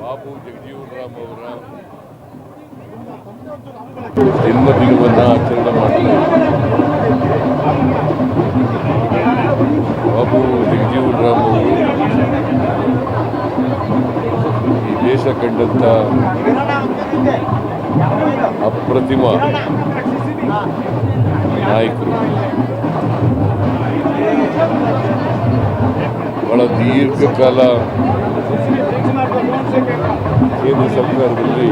ಬಾಬು ಜಗಜೀವನ್ ರಾಮ್ ಅವರ ಜನ್ಮದಿನವನ್ನು ಆಚರಣೆ ಮಾಡ್ತಾರೆ ಬಾಬು ಜಗಜೀವನ್ ರಾಮ್ ಅವರು ಈ ದೇಶ ಕಂಡಂಥ ಅಪ್ರತಿಮ ನಾಯಕರು. ಬಹಳ ದೀರ್ಘಕಾಲ ಕೇಂದ್ರ ಸರ್ಕಾರದಲ್ಲಿ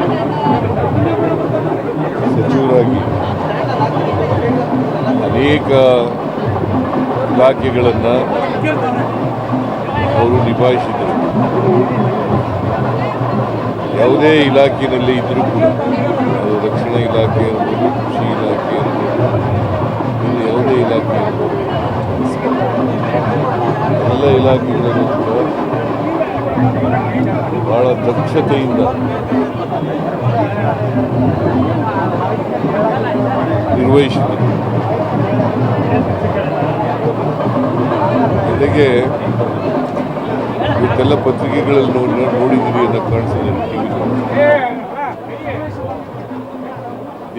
ಸಚಿವರಾಗಿ ಅನೇಕ ಇಲಾಖೆಗಳನ್ನು ಅವರು ನಿಭಾಯಿಸಿದರು ಯಾವುದೇ ಇಲಾಖೆಯಲ್ಲಿ ಇದ್ದರೂ ಕೂಡ ರಕ್ಷಣಾ ಇಲಾಖೆ ಇರ್ಬೋದು ಕೃಷಿ ಇಲಾಖೆಗಳನ್ನು ಕೂಡ ಬಹಳ ದಕ್ಷತೆಯಿಂದ. ನಿರ್ವಹಿಸಿದೆ. ಜೊತೆಗೆ ಇವತ್ತೆಲ್ಲ ಪತ್ರಿಕೆಗಳಲ್ಲಿ ನೋಡಿ ನೋಡಿದ್ದೀವಿ ಅನ್ನೋ ಕಾಣಿಸಿದೆ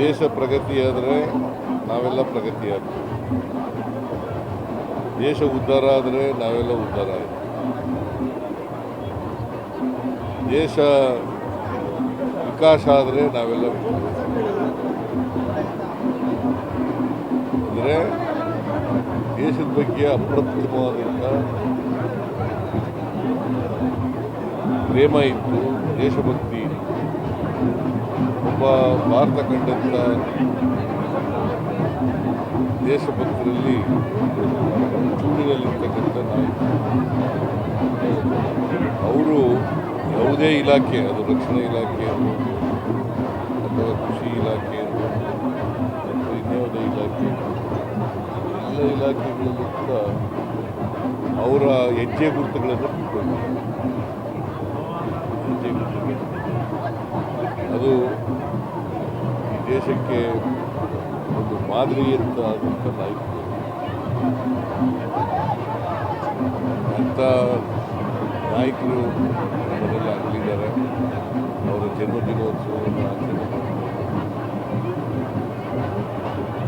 ದೇಶ ಪ್ರಗತಿಯಾದರೆ ನಾವೆಲ್ಲ ಪ್ರಗತಿಯಾಗ್ತೀವಿ. ದೇಶ ಉದ್ಧಾರ ಆದರೆ ನಾವೆಲ್ಲ ಉದ್ಧಾರ ಆಯಿತು. ದೇಶ ವಿಕಾಸ ಆದರೆ ನಾವೆಲ್ಲ ಅಂದರೆ ದೇಶದ ಬಗ್ಗೆ ಅಪ್ರತಿಮವಾದಂಥ ಪ್ರೇಮ ಇತ್ತು, ದೇಶಭಕ್ತಿ ಒಬ್ಬ ಭಾರತ ಕಂಡಂಥ ದೇಶಭಕ್ತರಲ್ಲಿ ಚೂಡಿನಲ್ಲಿರ್ತಕ್ಕಂಥ ನಾಯಕ ಅವರು ಯಾವುದೇ ಇಲಾಖೆ, ಅದು ರಕ್ಷಣಾ ಇಲಾಖೆ ಇರ್ಬೋದು ಅಥವಾ ಕೃಷಿ ಇಲಾಖೆ ಇರ್ಬೋದು ಅಥವಾ ಇನ್ಯಾವುದೇ ಇಲಾಖೆ, ಎಲ್ಲ ಇಲಾಖೆಗಳಲ್ಲೂ ಕೂಡ ಅವರ ಹೆಜ್ಜೆ ಗುರುತುಗಳನ್ನು ಬಿಟ್ಕೊಂಡಿದ್ದಾರೆ ಹೆಜ್ಜೆ ಗುರುತುಗಳು. ಅದು ದೇಶಕ್ಕೆ ಒಂದು ಮಾದರಿಯಂತ ಆದಂಥ ಲೈಫ್ ಅಂಥ ನಾಯಕರು ನಮ್ಮನ್ನೆಲ್ಲ ಅಗಲಿದ್ದಾರೆ ಅವರ ಜನ್ಮದಿನೋತ್ಸವವನ್ನು ಆಚರಣೆ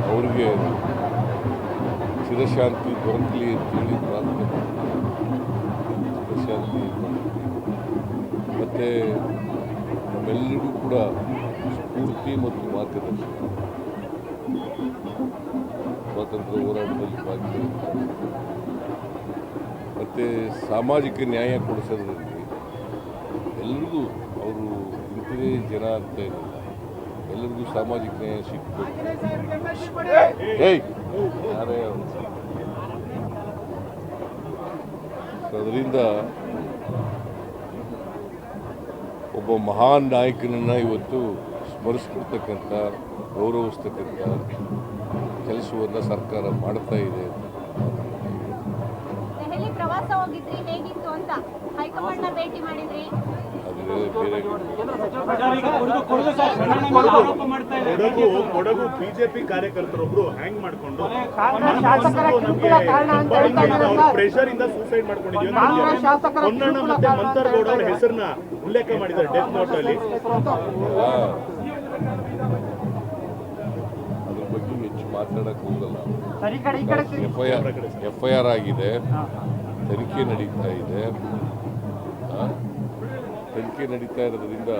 ಅವ್ರಿಗೆ ಚಿರಶಾಂತಿ ದೊರಕಲಿ ಅಂತೇಳಿ ಪ್ರಾರ್ಥನೆ ಚಿರಶಾಂತಿ ಮತ್ತು ನಮ್ಮೆಲ್ಲರಿಗೂ ಕೂಡ ಸ್ಫೂರ್ತಿ ಮತ್ತು ಮಾರ್ಗದರ್ಶನ. ಸ್ವಾತಂತ್ರ್ಯ ಹೋರಾಟದಲ್ಲಿ ಮತ್ತು ಸಾಮಾಜಿಕ ನ್ಯಾಯ ಕೊಡಿಸೋದ್ರಲ್ಲಿ ಎಲ್ರಿಗೂ ಅವರು ಇಂಥದೇ ಜನ ಅಂತ ಇರಲ್ಲ. ಎಲ್ಲರಿಗೂ ಸಾಮಾಜಿಕ ನ್ಯಾಯ ಯಾರೇ ಅದರಿಂದ ಒಬ್ಬ ಮಹಾನ್ ನಾಯಕನನ್ನು ಇವತ್ತು ಸ್ಮರಿಸ್ಕೊಳ್ತಕ್ಕಂಥ ಗೌರವಿಸ್ತಕ್ಕಂಥ ಕೆಲಸವನ್ನು ಸರ್ಕಾರ ಮಾಡ್ತಾ ಇದೆ ದೆಹಲಿ ಹೋಗಿದ್ರಿ ಹೇಗಿತ್ತು ಅಂತ ಹೈಕಮಾಂಡ್ನ ಭೇಟಿ ಮಾಡಿದ್ರಿ? ಅದು ಬೇರೆ ಕೊಡಗು ಕೊಡಗು ಬಿಜೆಪಿ ಕಾರ್ಯಕರ್ತರೊಬ್ರು ಹ್ಯಾಂಗ್ ಮಾಡ್ಕೊಂಡು ಶಾಸಕರ ಕಿರುಕುಳ ಕಾರಣ ಅಂತ ಹೇಳ್ತಾ ಇದ್ದಾರೆ ಸರ್. ಪ್ರೆಷರ್ ಇಂದ ಸೂಸೈಡ್ ಮಾಡ್ಕೊಂಡಿದ್ದೀವಿ ಮತ್ತೆ ಮಂತರ್ಗೌಡ ಅವ್ರ ಹೆಸರನ್ನ ಉಲ್ಲೇಖ ಮಾಡಿದ್ದಾರೆ ಡೆತ್ ನೋಟ್ ಅಲ್ಲಿ. ಮಾತಾಡಕ್ಕೆ ಹೋಗಲ್ಲ. F I R F I R ಆಗಿದೆ. ತನಿಖೆ ನಡೀತಾ ಇದೆ. ತನಿಖೆ ನಡೀತಾ ಇರೋದ್ರಿಂದ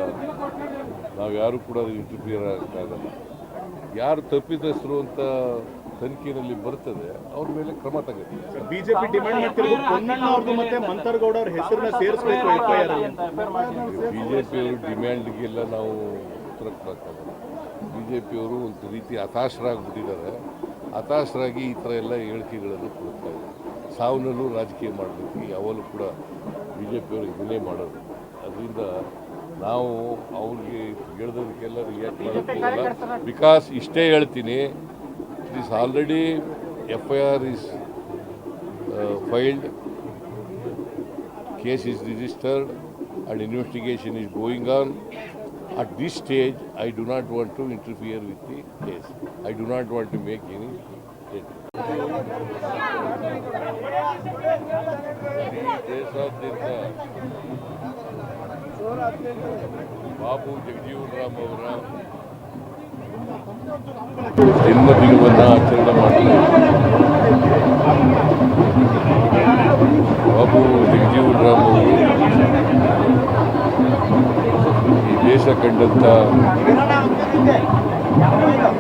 ನಾವು ಯಾರು ಕೂಡ ಇಂಟರ್ಫಿಯರ್ ಆಗಲ್ಲ ಯಾರು ತಪ್ಪಿತಸ್ಥರು ಅಂತ ತನಿಖೆಯಲ್ಲಿ ಬರ್ತದೆ ಅವ್ರ ಮೇಲೆ ಕ್ರಮ ತಗೋತೀವಿ ಬಿಜೆಪಿ ಡಿಮ್ಯಾಂಡ್ ಮಾಡ್ತಿರೋದು ಪೊನ್ನಣ್ಣ ಅವ್ರದ್ದು ಮತ್ತೆ ಮಂತರ್ಗೌಡ ಅವ್ರ ಹೆಸರನ್ನ ಸೇರಿಸಬೇಕು ಎಫ್ಐಆರ್ ಐ ಆರ್ ಅಲ್ಲಿ ಬಿ ಜೆ ಪಿಯವರು ಡಿಮ್ಯಾಂಡ್ಗೆಲ್ಲ ನಾವು ಉತ್ತರ ಕೊಡೋಕ್ಕಾಗಲ್ಲ. ಬಿ ಜೆ ಪಿಯವರು ಒಂದು ರೀತಿ ಹತಾಶರಾಗ್ಬಿಟ್ಟಿದ್ದಾರೆ. ಹತಾಶರಾಗಿ ಈ ಥರ ಎಲ್ಲ ಹೇಳಿಕೆಗಳನ್ನು ಕೊಡ್ತಾ ಇದ್ದಾರೆ. ಸಾವಿನಲ್ಲೂ ರಾಜಕೀಯ ಮಾಡಬೇಕು ಯಾವಾಗಲೂ ಕೂಡ ಬಿ ಜೆ ಪಿಯವರು ಇದನ್ನೇ ಮಾಡೋದು. ಅದರಿಂದ ನಾವು ಅವ್ರಿಗೆ ಹೇಳ್ದದಕ್ಕೆಲ್ಲ ರಿಯಾಕ್ಟ್ ಮಾಡೋಕ್ಕೋಗಲ್ಲ ಬಿಕಾಸ್ ಇಷ್ಟೇ ಹೇಳ್ತೀನಿ. It is already F I R is filed case is registered and investigation is going on. At this stage, I do not want to interfere with the case. I do not want to make any state ದೇಶಾದ್ಯಂತ ಬಾಬು ಜಗಜೀವನ್ ರಾಮ್ ಅವರ ಜನ್ಮದಿನವನ್ನು ಆಚರಣೆ ಮಾಡ್ತಾರೆ ಬಾಬು ಜಗಜೀವನ್ ರಾಮ್ ಅವರು ಈ ದೇಶ ಕಂಡಂಥ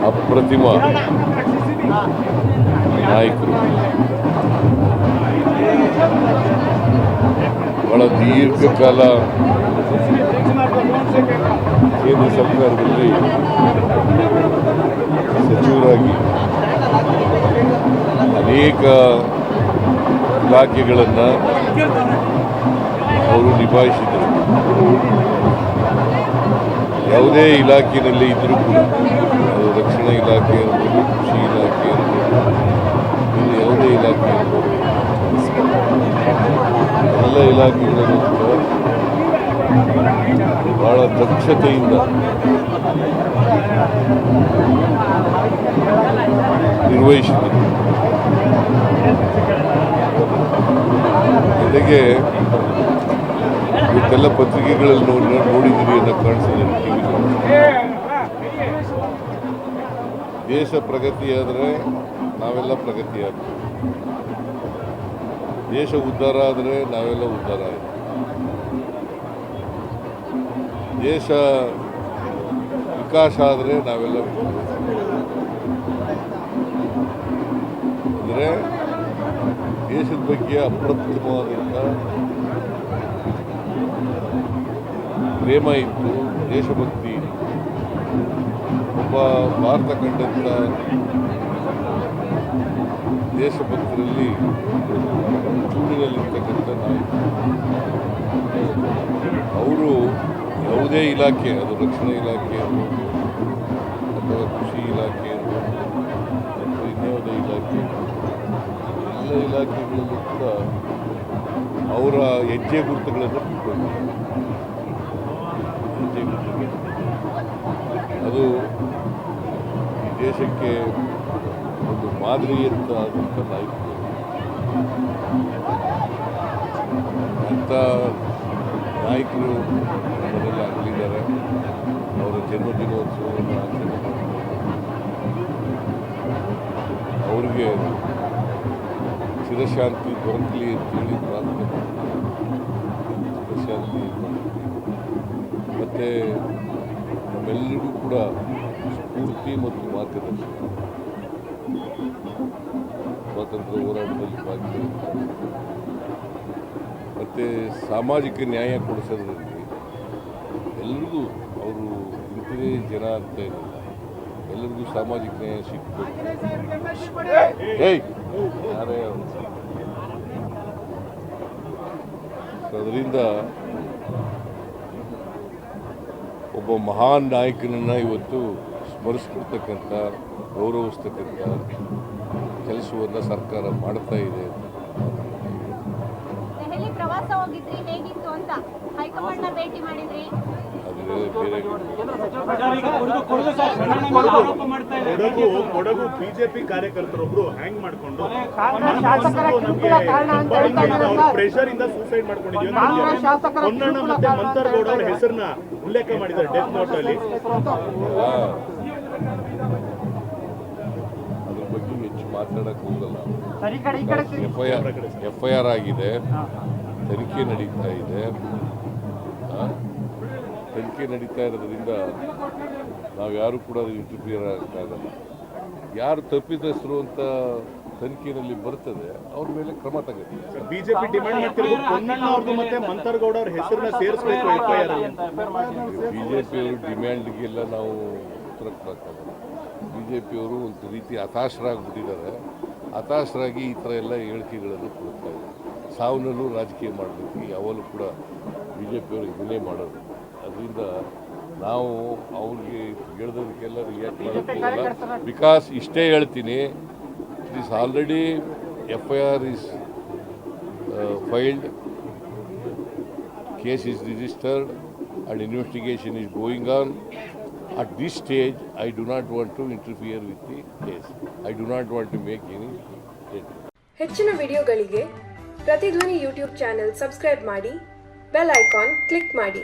ಅಪ್ರತಿಮ ನಾಯಕರು. ಬಹಳ ದೀರ್ಘಕಾಲ ಕೇಂದ್ರ ಸರ್ಕಾರದಲ್ಲಿ ಸಚಿವರಾಗಿ ಅನೇಕ ಇಲಾಖೆಗಳನ್ನು ಅವರು ನಿಭಾಯಿಸಿದರು. ಯಾವುದೇ ಇಲಾಖೆಯಲ್ಲಿ ಇದ್ದರೂ ಕೂಡ, ಅದು ರಕ್ಷಣಾ ಇಲಾಖೆ ಇರ್ಬೋದು ಕೃಷಿ ಇಲಾಖೆ ಇರ್ಬೋದು ಯಾವುದೇ ಇಲಾಖೆ ಇರ್ಬೋದು ಎಲ್ಲ ಇಲಾಖೆಗಳಲ್ಲೂ ಕೂಡ ಬಹಳ ದಕ್ಷತೆಯಿಂದ ನಿರ್ವಹಿಸಿದರು. ಜೊತೆಗೆ ಇವತ್ತೆಲ್ಲ ಪತ್ರಿಕೆಗಳಲ್ಲಿ ನೋಡಿ ನೋಡಿದ್ದೀರಿ ಅನ್ನೋ ಕಾಣಿಸಿದೆ ದೇಶ ಪ್ರಗತಿಯಾದರೆ ನಾವೆಲ್ಲ ಪ್ರಗತಿ ಆಗ್ತೀವಿ. ದೇಶ ಉದ್ಧಾರ ಆದರೆ ನಾವೆಲ್ಲ ಉದ್ಧಾರ ಆಯಿತು ದೇಶ ವಿಕಾಸ ಆದರೆ ನಾವೆಲ್ಲ ಅಂದರೆ ದೇಶದ ಬಗ್ಗೆ ಅಪ್ರತಿಮವಾದಂಥ ಪ್ರೇಮ ಇತ್ತು, ದೇಶಭಕ್ತಿ ಒಬ್ಬ ಭಾರತ ಕಂಡಂಥ ದೇಶಭಕ್ತರಲ್ಲಿ ಚೂಡಿನಲ್ಲಿರ್ತಕ್ಕಂಥ ನಾಯಕ ಅವರು ಯಾವುದೇ ಇಲಾಖೆ, ಅದು ರಕ್ಷಣಾ ಇಲಾಖೆ ಅಥವಾ ಕೃಷಿ ಇಲಾಖೆ ಅಥವಾ ಇನ್ಯಾವುದೇ ಇಲಾಖೆ, ಎಲ್ಲ ಇಲಾಖೆಗಳಲ್ಲೂ ಕೂಡ ಅವರ ಹೆಜ್ಜೆ ಗುರುತುಗಳನ್ನು ಬಿಟ್ಕೊಂಡಿದ್ದಾರೆ ಗುರುತುಗಳು ಅದು ಈ ದೇಶಕ್ಕೆ ಒಂದು ಮಾದರಿಯಂತ ಅಂತ ನಾಯಕರು ಅಂಥ ನಾಯಕರು ನಮ್ಮನ್ನೆಲ್ಲ ಅಗಲಿದ್ದಾರೆ ಅವರ ಜನ್ಮದಿನೋತ್ಸವವನ್ನು ಆಚರಣೆ ಅವ್ರಿಗೆ ಚಿರಶಾಂತಿ ದೊರಕಲಿ ಅಂತೇಳಿ ಪ್ರಾರ್ಥನೆ ಮತ್ತು ನಮ್ಮೆಲ್ಲರಿಗೂ ಕೂಡ ಸ್ಫೂರ್ತಿ ಮತ್ತು ಮಾರ್ಗದರ್ಶನ ಸ್ವಾತಂತ್ರ್ಯ ಹೋರಾಟದಲ್ಲಿ ಭಾಗವಹಿಸಿ ಮತ್ತು ಸಾಮಾಜಿಕ ನ್ಯಾಯ ಕೊಡಿಸೋದ್ರಲ್ಲಿ ಎಲ್ರಿಗೂ ಅವರು ಇಂಥದೇ ಜನ ಅಂತ ಇರಲಿಲ್ಲ ಎಲ್ಲರಿಗೂ ಸಾಮಾಜಿಕ ನ್ಯಾಯ ಏಯ್! ಯಾರೇ ಅದರಿಂದ ಒಬ್ಬ ಮಹಾನ್ ನಾಯಕನನ್ನು ಇವತ್ತು ಸ್ಮರಿಸ್ಕೊಳ್ತಕ್ಕಂಥ ಗೌರವಿಸ್ತಕ್ಕಂಥ ಕೆಲಸವನ್ನು ಸರ್ಕಾರ ಮಾಡ್ತಾ ಇದೆ ಅಂತ ಕೊಡಗು ಕೊಡಗು ಬಿಜೆಪಿ ಕಾರ್ಯಕರ್ತರೊಬ್ರು ಹ್ಯಾಂಗ್ ಮಾಡ್ಕೊಂಡು ಕಾಂಗ್ರೆಸ್ ಶಾಸಕರ ಕಿರುಕುಳ ಕಾರಣ ಅಂತ ಹೇಳ್ತಾ ಇದ್ದಾರೆ ಸರ್. ಪ್ರೆಷರ್ ಇಂದ ಸೂಸೈಡ್ ಹೇಳ್ತಾರೆ. ಹೊನ್ನಣ್ಣ ಮತ್ತೆ ಮಂತರ್ಗೌಡ ಅವ್ರ ಹೆಸರನ್ನ ಉಲ್ಲೇಖ ಮಾಡಿದ್ದಾರೆ ಡೆತ್ ನೋಟ್ ಅಲ್ಲಿ. ಆ, ಅದ್ರ ಬಗ್ಗೆ ಹೆಚ್ಚು ಹೋಗಲ್ಲ. ಎಫ್ ಐ ಆರ್ ಆಗಿದೆ. ತನಿಖೆ ನಡೀತಾ ಇದೆ. ತನಿಖೆ ನಡೀತಾ ಇರೋದ್ರಿಂದ ನಾವು ಯಾರು ಕೂಡ ಇಂಟರ್ಫಿಯರ್ ಆಗಕ್ಕಾಗಲ್ಲ ಯಾರು ತಪ್ಪಿತಸ್ಥರು ಅಂತ ತನಿಖೆಯಲ್ಲಿ ಬರ್ತದೆ ಅವ್ರ ಮೇಲೆ ಕ್ರಮ ತಗೋತೀವಿ ಬಿಜೆಪಿ ಡಿಮ್ಯಾಂಡ್ ಮಾಡ್ತಿರೋದು ಹೊನ್ನಣ್ಣ ಅವ್ರದ್ದು ಮತ್ತೆ ಮಂತರ್ಗೌಡ ಅವ್ರ ಹೆಸರನ್ನ ಸೇರಿಸಬೇಕು FIR I R B J ಪಿಯವರು ಡಿಮ್ಯಾಂಡ್ಗೆಲ್ಲ ನಾವು ಉತ್ತರ ಕೊಡೋಕ್ಕಾಗಲ್ಲ. ಬಿಜೆಪಿ ಅವರು ಪಿಯವರು ಒಂದು ರೀತಿ ಹತಾಶರಾಗ್ಬಿಟ್ಟಿದ್ದಾರೆ. ಹತಾಶರಾಗಿ ಈ ಥರ ಎಲ್ಲ ಹೇಳಿಕೆಗಳನ್ನು ಕೊಡ್ತಾ ಇದ್ದಾರೆ. ಸಾವಿನಲ್ಲೂ ರಾಜಕೀಯ ಮಾಡಬೇಕು ಯಾವಾಗಲೂ ಕೂಡ ಬಿ ಜೆ ಪಿಯವರು ಇದನ್ನೇ ಮಾಡೋದು ಅದರಿಂದ ನಾವು ಅವ್ರಿಗೆ ಹೇಳ್ದದಕ್ಕೆಲ್ಲ ರಿಯಾಕ್ಟ್ ಮಾಡೋಕ್ಕೋಗಲ್ಲ. ಬಿಕಾಸ್ ಇಷ್ಟೇ ಹೇಳ್ತೀನಿ. It is already F I R is filed case is registered and investigation is going on at this stage I do not want to interfere with the case I do not want to make any ಹೆಚ್ಚಿನ ವಿಡಿಯೋಗಳಿಗೆ ಪ್ರತಿಧ್ವನಿ YouTube channel subscribe ಮಾಡಿ bell icon click ಮಾಡಿ.